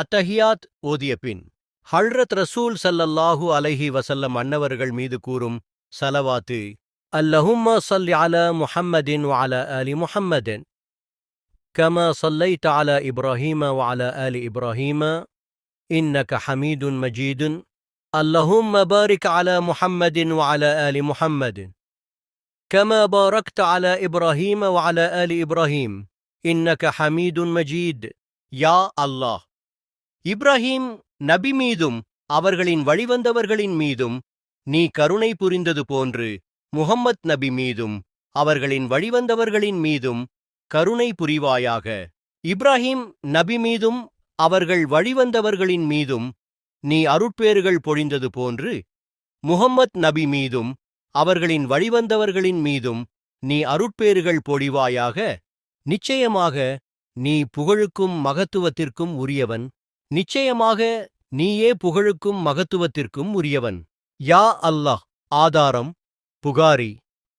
அத்தஹியாத் ஓதிய பின் ஹல்ரத் ரசூல் ஸல்லல்லாஹு அலைஹி வஸல்லம் அன்னவர்கள் மீது கூறும் சலவாத்து அல்லஹும்ம ஸல்லி அலா முஹம்மதின் வஅலா ஆலி முஹம்மதின் كما صليت على ابراهيم وعلى ال ابراهيم انك حميد مجيد اللهم بارك على محمد وعلى ال محمد كما باركت على ابراهيم وعلى ال ابراهيم انك حميد مجيد யா அல்லாஹ் இப்ராஹீம் நபி மீதும் அவர்களின் வழிவந்தவர்களின் மீதும் நீ கருணை புரிந்தது போன்று முஹம்மத் நபி மீதும் அவர்களின் வழிவந்தவர்களின் மீதும் கருணை புரிவாயாக. இப்ராஹிம் நபி மீதும் அவர்கள் வழிவந்தவர்களின் மீதும் நீ அருட்பேறுகள் பொழிந்தது போன்று முஹம்மத் நபி மீதும் அவர்களின் வழிவந்தவர்களின் மீதும் நீ அருட்பேறுகள் பொழிவாயாக. நிச்சயமாக நீ புகழுக்கும் மகத்துவத்திற்கும் உரியவன். நிச்சயமாக நீயே புகழுக்கும் மகத்துவத்திற்கும் உரியவன். யா அல்லாஹ் ஆதாரம் புகாரி.